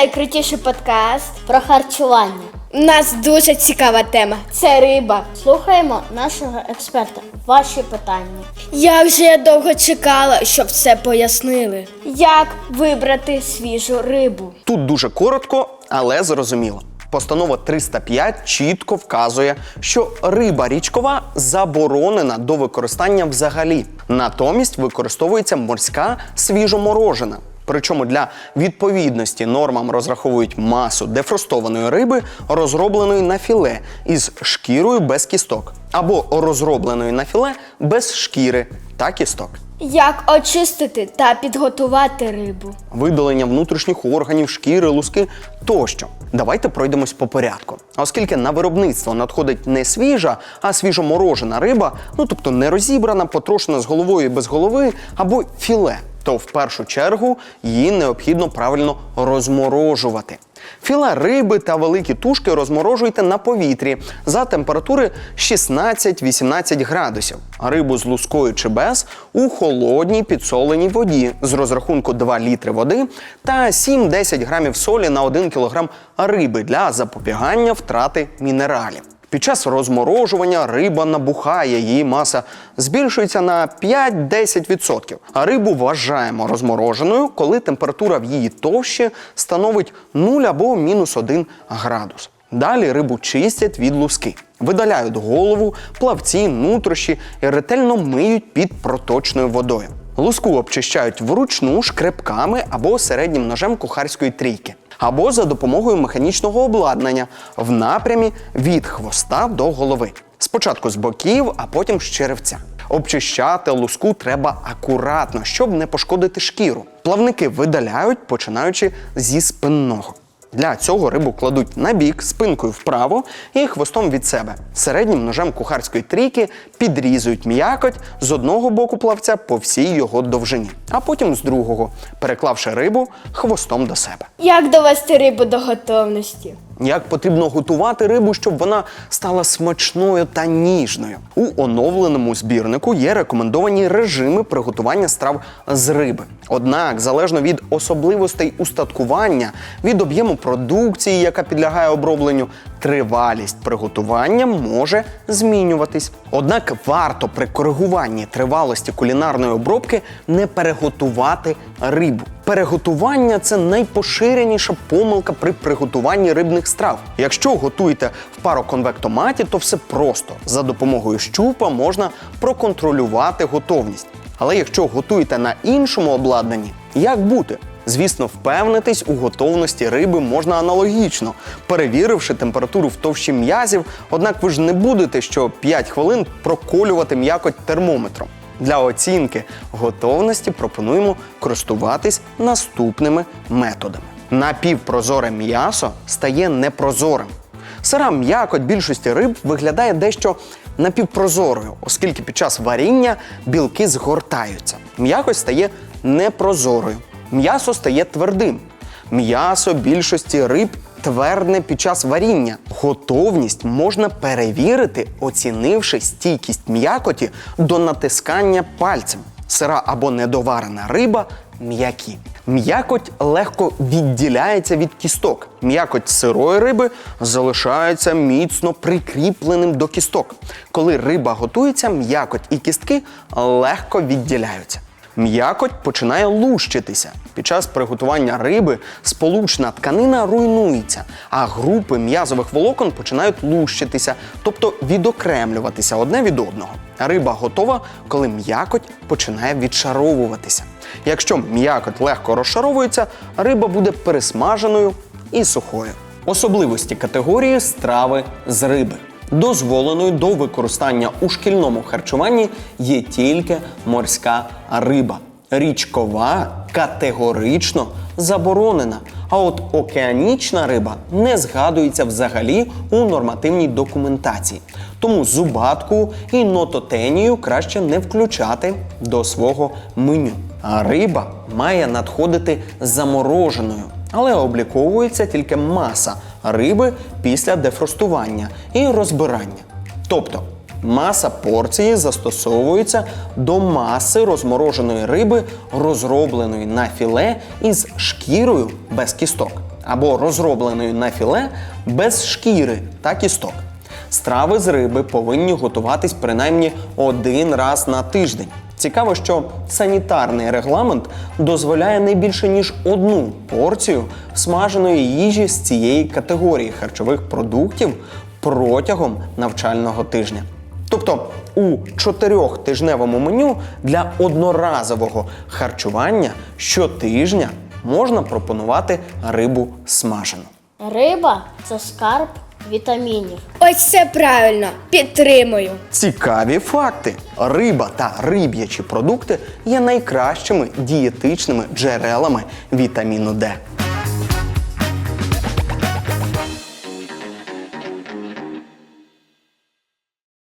найкрутіший подкаст про харчування. У нас дуже цікава тема. Це риба. Слухаємо нашого експерта. Ваші питання. Я вже довго чекала, щоб все пояснили. Як вибрати свіжу рибу? Тут дуже коротко, але зрозуміло. Постанова 305 чітко вказує, що риба річкова заборонена до використання взагалі. Натомість використовується морська свіжоморожена. Причому для відповідності нормам розраховують масу дефростованої риби, розробленої на філе із шкірою без кісток, або розробленої на філе без шкіри та кісток. Як очистити та підготувати рибу? видалення внутрішніх органів, шкіри, луски тощо. Давайте пройдемось по порядку. Оскільки на виробництво надходить не свіжа, а свіжоморожена риба, ну тобто не розібрана, потрошена з головою і без голови, або філе, то в першу чергу її необхідно правильно розморожувати. Філе риби та великі тушки розморожуйте на повітрі за температури 16-18 градусів. Рибу з лускою чи без у холодній підсоленій воді з розрахунку 2 літри води та 7-10 грамів солі на 1 кілограм риби для запобігання втрати мінералів. Під час розморожування риба набухає, її маса збільшується на 5-10%. А рибу вважаємо розмороженою, коли температура в її товщі становить 0 або мінус 1 градус. Далі рибу чистять від луски, видаляють голову, плавці, нутрощі і ретельно миють під проточною водою. Луску обчищають вручну шкребками або середнім ножем кухарської трійки або за допомогою механічного обладнання в напрямі від хвоста до голови. Спочатку з боків, а потім з черевця. Обчищати луску треба акуратно, щоб не пошкодити шкіру. Плавники видаляють, починаючи зі спинного. Для цього рибу кладуть на бік спинкою вправо і хвостом від себе. Середнім ножем кухарської трійки підрізують м'якоть з одного боку плавця по всій його довжині, а потім з другого, переклавши рибу хвостом до себе. Як довести рибу до готовності? Як потрібно готувати рибу, щоб вона стала смачною та ніжною? У оновленому збірнику є рекомендовані режими приготування страв з риби. Однак, залежно від особливостей устаткування, від об'єму продукції, яка підлягає обробленню, тривалість приготування може змінюватись. Однак варто при коригуванні тривалості кулінарної обробки не переготувати рибу. Переготування це найпоширеніша помилка при приготуванні рибних страв. Якщо готуєте в пароконвектоматі, то все просто за допомогою щупа можна проконтролювати готовність. Але якщо готуєте на іншому обладнанні, як бути? Звісно, впевнитись у готовності риби можна аналогічно, перевіривши температуру в товщі м'язів, однак ви ж не будете що 5 хвилин проколювати м'якоть термометром. Для оцінки готовності пропонуємо користуватись наступними методами. Напівпрозоре м'ясо стає непрозорим. Сира м'якоть більшості риб виглядає дещо напівпрозорою, оскільки під час варіння білки згортаються. М'якоть стає непрозорою. М'ясо стає твердим. М'ясо більшості риб твердне під час варіння. Готовність можна перевірити, оцінивши стійкість м'якоті до натискання пальцем. Сира або недоварена риба м'які. М'якоть легко відділяється від кісток. М'якоть сирої риби залишається міцно прикріпленим до кісток. Коли риба готується, м'якоть і кістки легко відділяються. М'якоть починає лущитися. Під час приготування риби сполучна тканина руйнується, а групи м'язових волокон починають лущитися, тобто відокремлюватися одне від одного. Риба готова, коли м'якоть починає відшаровуватися. Якщо м'якоть легко розшаровується, риба буде пересмаженою і сухою. Особливості категорії страви з риби. Дозволеною до використання у шкільному харчуванні є тільки морська риба. Річкова категорично заборонена. А от океанічна риба не згадується взагалі у нормативній документації. Тому зубатку і нототенію краще не включати до свого меню. А риба має надходити замороженою, але обліковується тільки маса риби після дефростування і розбирання. Тобто маса порції застосовується до маси розмороженої риби, розробленої на філе із шкірою без кісток. або розробленої на філе без шкіри та кісток. Страви з риби повинні готуватись принаймні один раз на тиждень. Цікаво, що санітарний регламент дозволяє не більше ніж одну порцію смаженої їжі з цієї категорії харчових продуктів протягом навчального тижня. Тобто у чотирьохтижневому меню для одноразового харчування щотижня можна пропонувати рибу смажену. Риба це скарб вітамінів. Ось це правильно, підтримую. Цікаві факти: риба та риб'ячі продукти є найкращими дієтичними джерелами вітаміну Д.